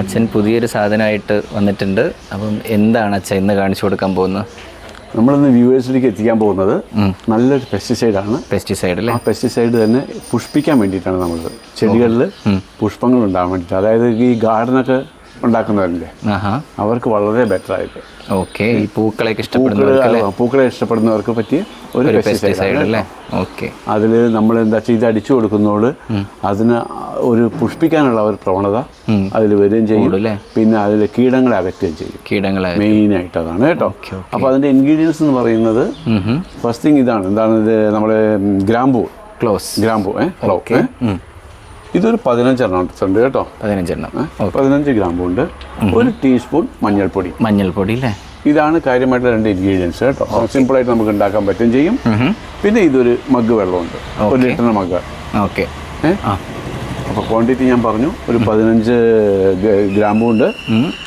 അച്ഛൻ പുതിയൊരു സാധനമായിട്ട് വന്നിട്ടുണ്ട്. അപ്പം എന്താണ് അച്ഛൻ ഇന്ന് കാണിച്ചു കൊടുക്കാൻ പോകുന്നത്? നമ്മളിന്ന് വ്യൂവേഴ്സിലേക്ക് എത്തിക്കാൻ പോകുന്നത് നല്ലൊരു പെസ്റ്റിസൈഡാണ്. പെസ്റ്റിസൈഡ് അല്ലേ? ആ പെസ്റ്റിസൈഡ് തന്നെ പുഷ്പിക്കാൻ വേണ്ടിയിട്ടാണ് നമ്മൾ ചെടികളിൽ പുഷ്പങ്ങൾ ഉണ്ടാകാൻ വേണ്ടിയിട്ട്. അതായത് ഈ ഗാർഡനൊക്കെ ഉണ്ടാക്കുന്നവരില്ലേ? അവർക്ക് വളരെ ബെറ്റർ ആയിട്ട്. ഓക്കെ ഈ പൂക്കളെ ഇഷ്ടപ്പെടുന്നവർക്ക് പൂക്കളെ ഇഷ്ടപ്പെടുന്നവർക്ക് പറ്റിയ ഒരു പെസ്റ്റിസൈഡ് പെസ്റ്റിസൈഡ് അല്ലേ? ഓക്കെ. അതിൽ നമ്മൾ എന്താ വെച്ചാൽ ഇത് അടിച്ചു കൊടുക്കുന്നതോട് അതിന് ഒരു പുഷ്പിക്കാനുള്ള ഒരു പ്രവണത അതിൽ വരികയും ചെയ്യും. പിന്നെ അതിൽ കീടങ്ങളെ അകറ്റുകയും ചെയ്യും. കീടങ്ങളെ മെയിൻ ആയിട്ട് അതാണ് കേട്ടോ അപ്പോൾ അതിന്റെ ഇൻഗ്രീഡിയൻസ് എന്ന് പറയുന്നത് ഫസ്റ്റ് തിങ് ഇതാണ്. എന്താണ് ഇത്? നമ്മുടെ ഗ്രാമ്പൂ. ക്ലോസ് ഗ്രാമ്പൂ ഏ? ഓക്കെ. ഇതൊരു പതിനഞ്ചെണ്ണം ഉണ്ട് കേട്ടോ. പതിനഞ്ചെണ്ണം? പതിനഞ്ച് ഗ്രാമ്പൂ ഉണ്ട്. ഒരു ടീസ്പൂൺ മഞ്ഞൾപ്പൊടി. മഞ്ഞൾപ്പൊടി അല്ലേ? ഇതാണ് കാര്യമായിട്ട് രണ്ട് ഇൻഗ്രീഡിയൻസ് കേട്ടോ. സിമ്പിളായിട്ട് നമുക്ക് ഉണ്ടാക്കാൻ പറ്റും ചെയ്യും. പിന്നെ ഇതൊരു മഗ് വെള്ളമുണ്ട്. ഒരു ലിറ്ററിന് മഗ് ഓക്കെ. അപ്പോൾ ക്വാണ്ടിറ്റി ഞാൻ പറഞ്ഞു. ഒരു പതിനഞ്ച് ഗ്രാമ്പും ഉണ്ട്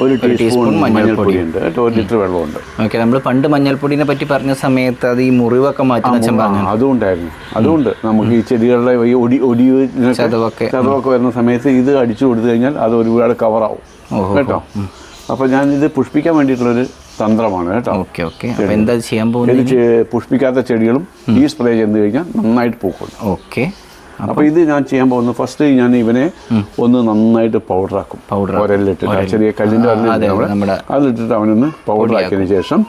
ഒരു ടീസ്പൂൺ മഞ്ഞൾപ്പൊടി. ഉണ്ട് ഒരു ലിറ്റർ വെള്ളമുണ്ട്. ഓക്കെ നമ്മൾ പണ്ട് മഞ്ഞൾപ്പൊടിനെ പറ്റി പറഞ്ഞ സമയത്ത് അത് ഈ മുറിവൊക്കെ മാറ്റി പറഞ്ഞു ആ, അതും അതുകൊണ്ട് നമുക്ക് ഈ ചെടികളുടെ ഈ ഒടി ഒടി ചതവൊക്കെ. ചതവൊക്കെ വരുന്ന സമയത്ത് ഇത് അടിച്ചു കൊടുത്തു കഴിഞ്ഞാൽ അത് ഒരുപാട് കവറാവും. കേട്ടോ? അപ്പോൾ ഞാൻ ഇത് പുഷ്പിക്കാൻ വേണ്ടിയിട്ടുള്ളൊരു തന്ത്രമാണ് കേട്ടോ. ഓക്കെ ഓക്കെ അപ്പോൾ എന്താ ചെയ്യാൻ പോകുന്നത്? പുഷ്പിക്കാത്ത ചെടികളും ഈ സ്പ്രേ ചെയ്ത് കഴിഞ്ഞാൽ നന്നായിട്ട് പൂക്കും. ഓക്കെ അപ്പോൾ ഇത് ഞാൻ ചെയ്യാൻ പോകുന്നത് ഫസ്റ്റ് ഞാൻ ഇവനെ ഒന്ന് നന്നായിട്ട് പൗഡറാക്കും പൗഡർ ഒരലിട്ടിട്ട് ആ ചെറിയ കല്ലിന്റെ നമ്മുടെ അതിലിട്ടിട്ട് അവനൊന്ന് പൗഡറാക്കിയതിന് ശേഷം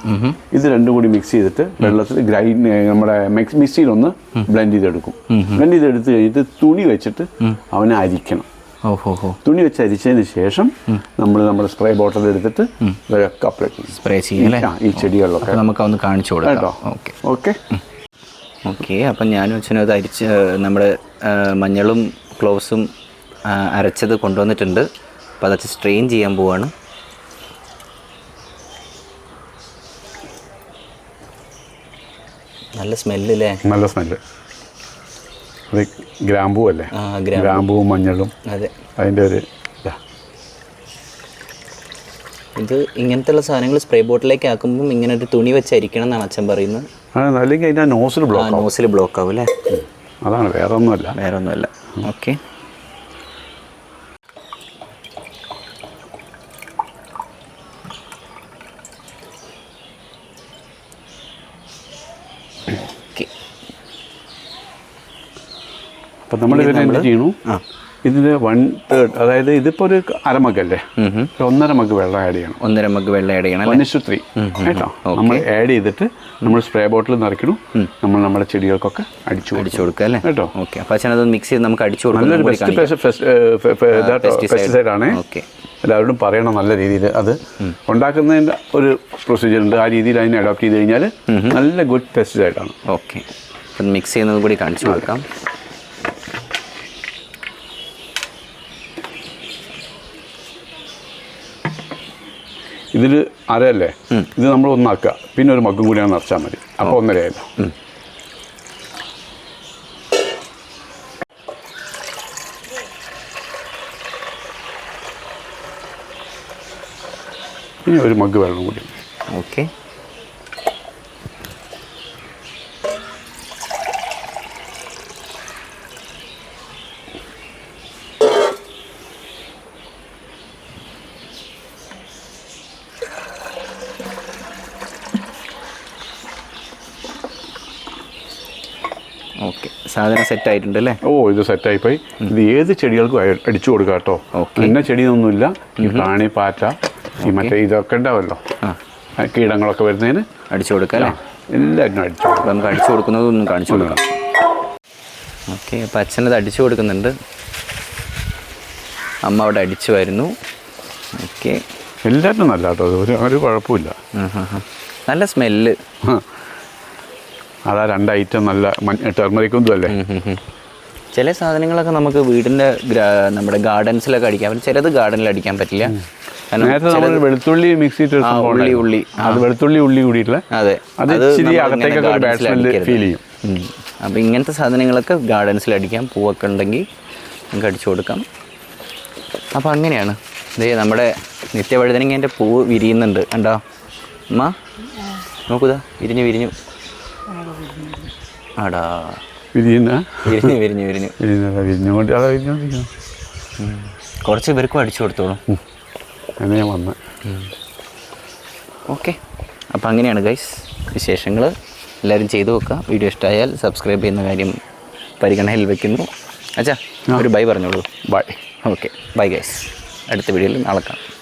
ഇത് രണ്ടും കൂടി മിക്സ് ചെയ്തിട്ട് വെള്ളത്തിൽ ഗ്രൈൻഡ് നമ്മുടെ മിക്സ് മിക്സിയിലൊന്ന് ബ്ലെൻഡ് ചെയ്തെടുക്കും. ബ്ലെൻഡ് ചെയ്തെടുത്ത് കഴിഞ്ഞിട്ട് തുണി വെച്ചിട്ട് അവനെ അരിക്കണം. തുണി വെച്ച് അരിച്ചതിന് ശേഷം നമ്മൾ നമ്മുടെ സ്പ്രേ ബോട്ടിൽ എടുത്തിട്ട് സ്പ്രേ ചെയ്യും ഈ ചെടികളിലൊക്കെ. നമുക്ക് ഒന്ന് കാണിച്ചു കൊടുക്കാം. കേട്ടോ? ഓക്കെ ഓക്കെ അപ്പം ഞാനും അച്ഛനും അത് അരിച്ച് നമ്മുടെ മഞ്ഞളും ക്ലോസും അരച്ചത് കൊണ്ടുവന്നിട്ടുണ്ട്. അപ്പോൾ അതൊക്കെ സ്ട്രെയിൻ ചെയ്യാൻ പോവാണ്. നല്ല സ്മെല്ലല്ലേ? നല്ല സ്മെല്ല്. അത് ഗ്രാമ്പൂ. അല്ലേ ഗ്രാമ്പൂവും മഞ്ഞളും. അതെ. അതിന്റെ ഒരു ഇതാ ഇങ്ങനത്തെ സാധനങ്ങൾ സ്പ്രേ ബോട്ടിലേക്ക് ആക്കുമ്പോൾ ഇങ്ങനെ ഒരു തുണി വെച്ചായിരിക്കണം എന്നാണ് അച്ഛൻ പറയുന്നത്. അല്ലെങ്കിൽ അതിന്റെ നോസിൽ ബ്ലോക്ക് നോസിൽ ബ്ലോക്ക് ആവും. അല്ലേ? അതാണ് വേറെ ഒന്നുമല്ല വേറെ ഒന്നുമല്ല ഓക്കെ. ഓക്കെ. അപ്പം നമ്മൾ ഇതിനെ എന്ത് ചെയ്യണു? ആ. ഇതിന് വൺ തേർഡ് അതായത് ഇതിപ്പോ ഒരു അരമക്കല്ലേ ഒരു ഒന്നര മഗ് വെള്ളം ആഡ് ചെയ്യണം. ഒന്നര മഗ് വെള്ളം ആഡ് ചെയ്യണം വൺ ഇസ്റ്റു ത്രീ കേട്ടോ? നമ്മൾ ആഡ് ചെയ്തിട്ട് നമ്മൾ സ്പ്രേ ബോട്ടിൽ നിറയ്ക്കണം. നമ്മൾ നമ്മുടെ ചെടികൾക്കൊക്കെ അടിച്ചു അടിച്ചു കൊടുക്കുക അല്ലേ? കേട്ടോ? ഓക്കെ അപ്പൊ അച്ഛൻ അത് മിക്സ് ചെയ്ത് നമുക്ക് അടിച്ചു നല്ലൊരു കൊടുക്കും പെസ്റ്റിസൈഡ് ആണ്. ഓക്കെ എല്ലാവരോടും പറയണം നല്ല രീതിയിൽ അത്. ഉണ്ടാക്കുന്നതിന്റെ ഒരു പ്രൊസീജിയർ ഉണ്ട്. ആ രീതിയിൽ അതിനെ അഡോപ്റ്റ് ചെയ്ത് കഴിഞ്ഞാൽ നല്ല ഗുഡ് പെസ്റ്റിസൈഡ് ആണ്. ഓക്കെ മിക്സ് ചെയ്യുന്നത് കൂടി കാണിച്ചു കൊടുക്കാം. ഇതിൽ അരയല്ലേ? ഇത് നമ്മൾ ഒന്നാക്കുക. പിന്നെ ഒരു മഗ്ഗും കൂടി നിറച്ചാൽ മതി. അപ്പോൾ ഒന്നരയല്ലോ ഇനി ഒരു മഗ് വെള്ളം കൂടി. ഓക്കെ. ഓക്കെ. സാധനം സെറ്റ് ആയിട്ടുണ്ട് അല്ലേ ഓ ഇത് സെറ്റ് ആയി പോയി ഇത് ഏത് ചെടികൾക്കും അടിച്ചു കൊടുക്കാം കേട്ടോ. പിന്നെ ഇന്ന ചെടിയൊന്നുമില്ല. ഈ പ്രാണി പാറ്റ ഈ മറ്റേ ഇതൊക്കെ ഉണ്ടാവല്ലോ. കീടങ്ങളൊക്കെ വരുന്നതിന് അടിച്ചു കൊടുക്കാം എല്ലാവരും അടിച്ചു കൊടുക്കാം. നമുക്ക് അടിച്ചു കൊടുക്കുന്നതൊന്നും കാണിച്ചു കൊടുക്കാം. ഓക്കെ അപ്പം അച്ഛനത് അടിച്ചു കൊടുക്കുന്നുണ്ട്. അമ്മ അവിടെ അടിച്ചു വരുന്നു. ഓക്കെ. എല്ലാവരും നല്ല കേട്ടോ ഒരു ഒരു കുഴപ്പമില്ല. നല്ല സ്മെല്ല്. ആ. അതാ രണ്ട് ഐറ്റം നല്ല മഞ്ഞ ടെർമറിക്കും ഇതുമല്ലേ? ചില സാധനങ്ങളൊക്കെ നമുക്ക് വീടിന്റെ നമ്മുടെ ഗാർഡൻസിലൊക്കെ അടിക്കാൻ പറ്റും ചിലത് ഗാർഡനിൽ അടിക്കാൻ പറ്റില്ല. നേരത്തെ നമ്മൾ വെളുത്തുള്ളി മിക്സ് ഉള്ളി, ഉള്ളി. അത് വെളുത്തുള്ളി ഉള്ളി കൂടിയിട്ടുള്ള അതെ. അത് ഇച്ചിരി അകത്തേക്കൊക്കെ. ഫീൽ ചെയ്യും. അപ്പോൾ ഇങ്ങനത്തെ സാധനങ്ങളൊക്കെ ഗാർഡൻസിൽ അടിക്കാം. പൂവൊക്കെ ഉണ്ടെങ്കിൽ നമുക്ക് അടിച്ചു കൊടുക്കാം. അപ്പോൾ അങ്ങനെയാണ്. ഇതേ നമ്മുടെ നിത്യവഴുതനങ്ങേന്റെ പൂവ് വിരിയുന്നുണ്ട്. കണ്ടോ? അമ്മ നോക്കുതാ വിരിഞ്ഞു വിരിഞ്ഞു. ആടാ. വിരിയുന്ന? വിരിഞ്ഞു വിരിഞ്ഞു വിരിഞ്ഞു. വിരിയുന്ന വിരിഞ്ഞുകൊണ്ട് അതാ വിരിഞ്ഞോണ്ടിരിക്കണം കുറച്ച് പേർക്കും അടിച്ചു കൊടുത്തോളൂ. അങ്ങനെ ഞാൻ വന്നത് ഓക്കെ. അപ്പോൾ അങ്ങനെയാണ് ഗൈസ്. വിശേഷങ്ങൾ എല്ലാവരും ചെയ്തു നോക്കുക. വീഡിയോ ഇഷ്ടമായാൽ സബ്സ്ക്രൈബ് ചെയ്യുന്ന കാര്യം പരിഗണനയിൽ വെക്കുന്നു. അച്ഛാ ഒരു ബൈ പറഞ്ഞോളൂ. ബൈ. ഓക്കെ. Bye guys. അടുത്ത വീഡിയോയിൽ നാളെ കാണാം.